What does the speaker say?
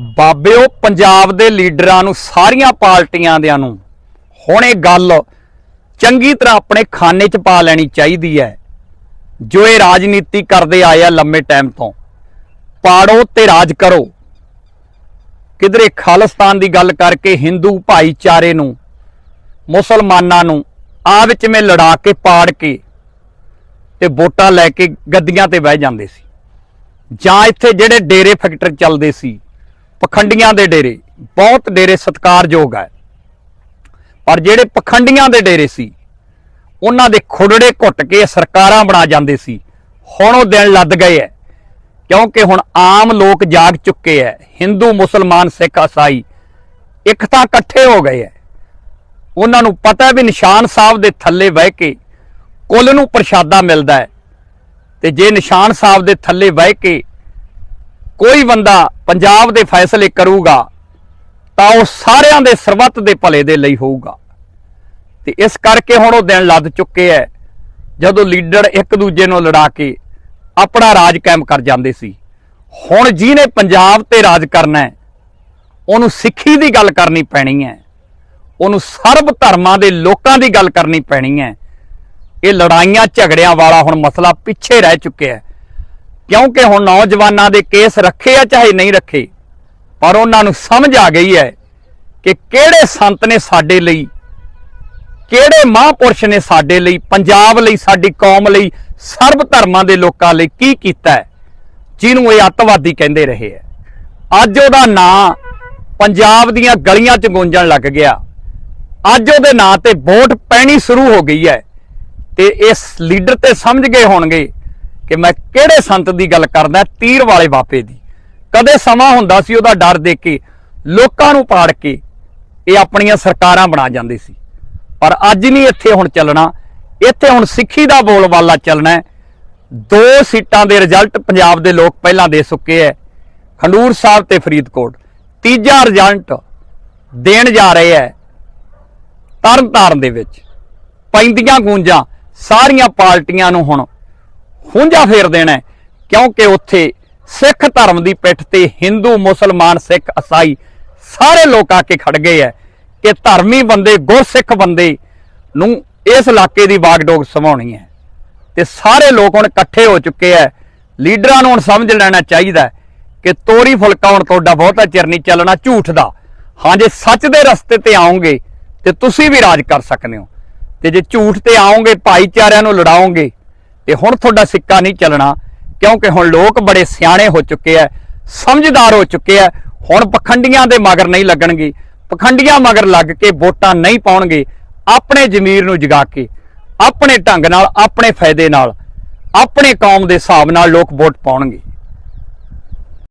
ਬਾਬਿਓ, ਪੰਜਾਬ ਦੇ ਲੀਡਰਾਂ ਨੂੰ, ਸਾਰੀਆਂ ਪਾਰਟੀਆਂ ਦਿਆਂ ਨੂੰ ਹੁਣ ਇਹ ਗੱਲ ਚੰਗੀ ਤਰ੍ਹਾਂ ਆਪਣੇ ਖਾਨੇ 'ਚ ਪਾ ਲੈਣੀ ਚਾਹੀਦੀ ਹੈ, ਜੋ ਇਹ ਰਾਜਨੀਤੀ ਕਰਦੇ ਆਏ ਆ ਲੰਮੇ ਟਾਈਮ ਤੋਂ। ਪਾੜੋ ਤੇ ਰਾਜ ਕਰੋ। ਕਿਧਰੇ ਖਾਲਿਸਤਾਨ ਦੀ ਗੱਲ ਕਰਕੇ ਹਿੰਦੂ ਭਾਈਚਾਰੇ ਨੂੰ, ਮੁਸਲਮਾਨਾਂ ਨੂੰ, ਆ ਵਿੱਚ ਮੈਂ ਲੜਾ ਕੇ, ਪਾੜ ਕੇ ਤੇ ਵੋਟਾਂ ਲੈ ਕੇ ਗੱਦੀਆਂ ਤੇ ਬਹਿ ਜਾਂਦੇ ਸੀ। ਜਾਂ ਇੱਥੇ ਜਿਹੜੇ ਡੇਰੇ ਫੈਕਟਰ ਚੱਲਦੇ ਸੀ ਪਖੰਡੀਆਂ ਦੇ ਡੇਰੇ। ਬਹੁਤ ਡੇਰੇ ਸਤਕਾਰਯੋਗ ਹੈ। ਪਰ ਜਿਹੜੇ ਪਖੰਡੀਆਂ ਦੇ ਡੇਰੇ ਸੀ, ਉਹਨਾਂ ਦੇ ਖੁਰੜੇ ਘੁੱਟ ਕੇ ਸਰਕਾਰਾਂ ਬਣਾ ਜਾਂਦੇ ਸੀ। ਹੁਣ ਉਹ ਦਿਨ ਲੱਦ ਗਏ ਐ ਕਿਉਂਕਿ ਹੁਣ ਆਮ ਲੋਕ ਜਾਗ ਚੁੱਕੇ ਐ ਹਿੰਦੂ, ਮੁਸਲਮਾਨ, ਸਿੱਖ, ਈਸਾਈ ਇੱਕ ਤਾਂ ਇਕੱਠੇ ਹੋ ਗਏ ਐ ਉਹਨਾਂ ਨੂੰ ਪਤਾ ਵੀ ਨਿਸ਼ਾਨ ਸਾਹਿਬ ਦੇ ਥੱਲੇ ਬਹਿ ਕੇ ਕੁੱਲ ਨੂੰ ਪ੍ਰਸ਼ਾਦਾ ਮਿਲਦਾ ਹੈ। ਤੇ ਜੇ ਨਿਸ਼ਾਨ ਸਾਹਿਬ ਦੇ ਥੱਲੇ ਬਹਿ ਕੇ ਕੋਈ ਬੰਦਾ ਪੰਜਾਬ ਦੇ ਫੈਸਲੇ ਕਰੂਗਾ, ਤਾਂ ਉਹ ਸਾਰਿਆਂ ਦੇ ਸਰਬੱਤ ਦੇ ਭਲੇ ਦੇ ਲਈ ਹੋਊਗਾ। ਤੇ ਇਸ ਕਰਕੇ ਹੁਣ ਉਹ ਦਿਨ ਲੱਦ ਚੁੱਕੇ ਐ, ਜਦੋਂ ਲੀਡਰ ਇੱਕ ਦੂਜੇ ਨੂੰ ਲੜਾ ਕੇ ਆਪਣਾ ਰਾਜ ਕਾਇਮ ਕਰ ਜਾਂਦੇ ਸੀ। ਹੁਣ ਜਿਹਨੇ ਪੰਜਾਬ ਤੇ ਰਾਜ ਕਰਨਾ ਉਹਨੂੰ ਸਿੱਖੀ ਦੀ ਗੱਲ ਕਰਨੀ ਪੈਣੀ ਹੈ ਉਹਨੂੰ ਸਰਬ ਧਰਮਾਂ ਦੇ ਲੋਕਾਂ ਦੀ ਗੱਲ ਕਰਨੀ ਪੈਣੀ ਹੈ ਇਹ ਲੜਾਈਆਂ ਝਗੜਿਆਂ ਵਾਲਾ ਹੁਣ ਮਸਲਾ ਪਿੱਛੇ ਰਹਿ ਚੁੱਕਿਆ ਹੈ ਕਿਉਂਕਿ ਹੁਣ ਨੌਜਵਾਨਾਂ ਦੇ ਕੇਸ ਰੱਖੇ ਆ ਚਾਹੇ ਨਹੀਂ ਰੱਖੇ, ਪਰ ਉਹਨਾਂ ਨੂੰ ਸਮਝ ਆ ਗਈ ਹੈ ਕਿ ਕਿਹੜੇ ਸੰਤ ਨੇ ਸਾਡੇ ਲਈ, ਕਿਹੜੇ ਮਹਾਂਪੁਰਸ਼ ਨੇ ਸਾਡੇ ਲਈ, ਪੰਜਾਬ ਲਈ, ਸਾਡੀ ਕੌਮ ਲਈ, ਸਰਬ ਧਰਮਾਂ ਦੇ ਲੋਕਾਂ ਲਈ ਕੀ ਕੀਤਾ ਹੈ, ਜਿਹਨੂੰ ਇਹ ਅੱਤਵਾਦੀ ਕਹਿੰਦੇ ਰਹੇ ਹੈ। ਅੱਜ ਉਹਦਾ ਨਾਂ ਪੰਜਾਬ ਦੀਆਂ ਗਲੀਆਂ 'ਚ ਗੂੰਜਣ ਲੱਗ ਗਿਆ। ਅੱਜ ਉਹਦੇ ਨਾਂ ਤੇ ਵੋਟ ਪੈਣੀ ਸ਼ੁਰੂ ਹੋ ਗਈ ਹੈ ਤੇ ਇਸ ਲੀਡਰ ਤੇ ਸਮਝ ਗਏ ਹੋਣਗੇ ਕਿ ਮੈਂ ਕਿਹੜੇ ਸੰਤ ਦੀ ਗੱਲ ਕਰਦਾ, ਤੀਰ ਵਾਲੇ ਬਾਪੇ ਦੀ। ਕਦੇ ਸਮਾਂ ਹੁੰਦਾ ਸੀ ਉਹਦਾ ਡਰ ਦੇ ਕੇ, ਲੋਕਾਂ ਨੂੰ ਪਾੜ ਕੇ ਇਹ ਆਪਣੀਆਂ ਸਰਕਾਰਾਂ ਬਣਾ ਜਾਂਦੇ ਸੀ। ਪਰ ਅੱਜ ਨਹੀਂ ਇੱਥੇ ਹੁਣ ਚੱਲਣਾ। ਇੱਥੇ ਹੁਣ ਸਿੱਖੀ ਦਾ ਬੋਲਬਾਲਾ ਚੱਲਣਾ ਹੈ। ਦੋ ਸੀਟਾਂ ਦੇ ਰਿਜ਼ਲਟ ਪੰਜਾਬ ਦੇ ਲੋਕ ਪਹਿਲਾਂ ਦੇ ਚੁੱਕੇ ਹੈ ਖੰਡੂਰ ਸਾਹਿਬ ਤੇ ਫਰੀਦਕੋਟ। ਤੀਜਾ ਰਿਜ਼ਲਟ ਦੇਣ ਜਾ ਰਹੇ ਹੈ ਤਰਨਤਾਰਨ ਦੇ ਵਿੱਚ। ਪੈਂਦੀਆਂ ਗੂੰਜਾਂ, ਸਾਰੀਆਂ ਪਾਰਟੀਆਂ ਨੂੰ ਹੁਣ ਹੁੰਜਾ ਫੇਰ ਦੇਣਾ ਕਿਉਂਕਿ ਉੱਥੇ ਸਿੱਖ ਧਰਮ ਦੀ ਪਿੱਠ ਤੇ ਹਿੰਦੂ, ਮੁਸਲਮਾਨ, ਸਿੱਖ ਈਸਾਈ ਸਾਰੇ ਲੋਕ ਆ ਕੇ ਖੜ ਗਏ ਐ ਕਿ ਧਰਮੀ ਬੰਦੇ, ਗੁਰਸਿੱਖ ਬੰਦੇ ਨੂੰ ਇਸ ਇਲਾਕੇ ਦੀ ਬਾਗਡੋਗ ਸਮਾਉਣੀ ਹੈ। ਤੇ ਸਾਰੇ ਲੋਕ ਹੁਣ ਇਕੱਠੇ ਹੋ ਚੁੱਕੇ ਐ ਲੀਡਰਾਂ ਨੂੰ ਹੁਣ ਸਮਝ ਲੈਣਾ ਚਾਹੀਦਾ ਕਿ ਤੋਰੀ ਫੁਲਕਾਉਣ ਤੁਹਾਡਾ ਬਹੁਤਾ ਚਿਰ ਨਹੀਂ ਚੱਲਣਾ ਝੂਠ ਦਾ। ਹਾਂ, ਜੇ ਸੱਚ ਦੇ ਰਸਤੇ ਤੇ ਆਓਗੇ ਤੇ ਤੁਸੀਂ ਵੀ ਰਾਜ ਕਰ ਸਕਦੇ ਹੋ। ਤੇ ਜੇ ਝੂਠ ਤੇ ਆਓਗੇ ਭਾਈਚਾਰਿਆਂ ਨੂੰ ਲੜਾਓਗੇ ਤੇ ਹੁਣ ਤੁਹਾਡਾ ਸਿੱਕਾ ਨਹੀਂ ਚੱਲਣਾ, ਕਿਉਂਕਿ ਹੁਣ ਲੋਕ ਬੜੇ ਸਿਆਣੇ ਹੋ ਚੁੱਕੇ ਐ, ਸਮਝਦਾਰ ਹੋ ਚੁੱਕੇ ਐ, ਹੁਣ ਪਖੰਡੀਆਂ ਦੇ ਮਗਰ ਨਹੀਂ ਲੱਗਣਗੇ। ਪਖੰਡੀਆਂ ਮਗਰ ਲੱਗ ਕੇ ਵੋਟਾਂ ਨਹੀਂ ਪਾਉਣਗੇ, ਆਪਣੇ ਜ਼ਮੀਰ ਨੂੰ ਜਗਾ ਕੇ, ਆਪਣੇ ਢੰਗ ਨਾਲ, ਆਪਣੇ ਫਾਇਦੇ ਨਾਲ, ਆਪਣੇ ਕੌਮ ਦੇ ਹਿਸਾਬ ਨਾਲ ਲੋਕ ਵੋਟ ਪਾਉਣਗੇ।